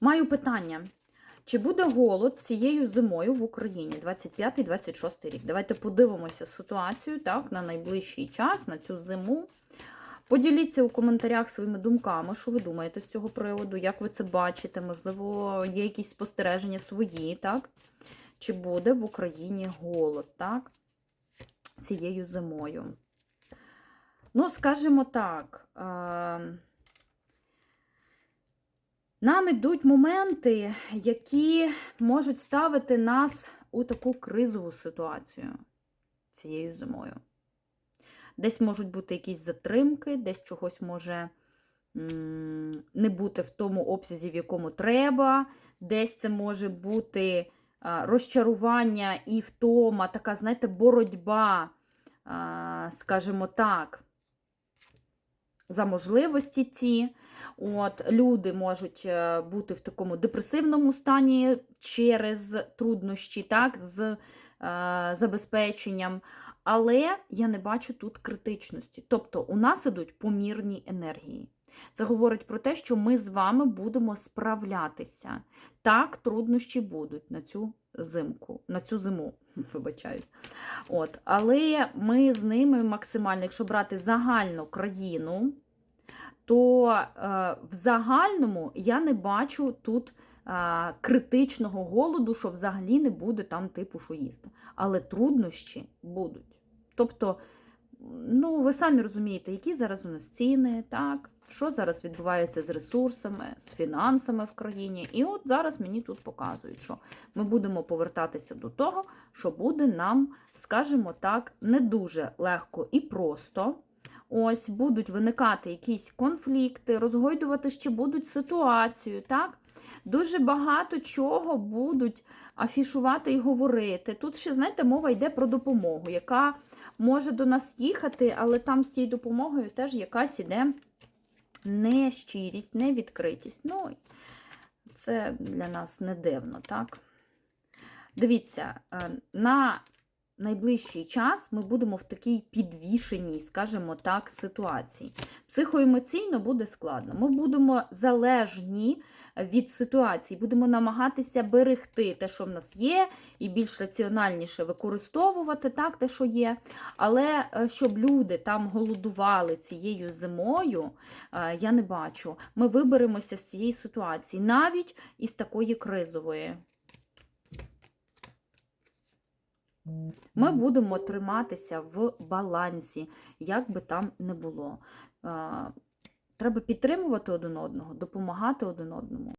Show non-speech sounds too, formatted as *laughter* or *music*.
Маю питання. Чи буде голод цією зимою в Україні 25-26 рік? Давайте подивимося ситуацію так, на найближчий час, на цю зиму. Поділіться у коментарях своїми думками, що ви думаєте з цього приводу, як ви це бачите, можливо, є якісь спостереження свої, так? Чи буде в Україні голод, так? Цією зимою. Ну, скажімо так. Е нам ідуть моменти, які можуть ставити нас у таку кризову ситуацію цією зимою. Десь можуть бути якісь затримки, десь чогось може не бути в тому обсязі, в якому треба, десь це може бути розчарування і втома, така, знаєте, боротьба, скажімо так, за можливості ці. От, Люди можуть е, бути в такому депресивному стані через труднощі, так, з е, забезпеченням. Але я не бачу тут критичності. Тобто у нас ідуть помірні енергії. Це говорить про те, що ми з вами будемо справлятися. Так, труднощі будуть на цю зимку, на цю зиму, *laughs* вибачаюсь. От, Але ми з ними максимально, якщо брати загальну країну, то е, в загальному я не бачу тут е, критичного голоду, що взагалі не буде там типу що їсти. Але труднощі будуть. Тобто, ну, ви самі розумієте, які зараз у нас ціни, так? Що зараз відбувається з ресурсами, з фінансами в країні. І от зараз мені тут показують, що ми будемо повертатися до того, що буде нам, скажімо так, не дуже легко і просто. Ось будуть виникати якісь конфлікти, розгойдувати ще будуть ситуацію. так? Дуже багато чого будуть афішувати і говорити. Тут ще, знаєте, мова йде про допомогу, яка може до нас їхати, але там з тією допомогою теж якась іде нещирість, невідкритість. Ну, це для нас не дивно, так? Дивіться, е, на найближчий час ми будемо в такій підвішеній, скажімо так, ситуації. Психоемоційно буде складно. Ми будемо залежні від ситуації, будемо намагатися берегти те, що в нас є, і більш раціональніше використовувати так, те, що є. Але е, щоб люди там голодували цією зимою, е, я не бачу. Ми виберемося з цієї ситуації, навіть із такої кризової. Ми будемо триматися в балансі, як би там не було. Треба підтримувати один одного, допомагати один одному.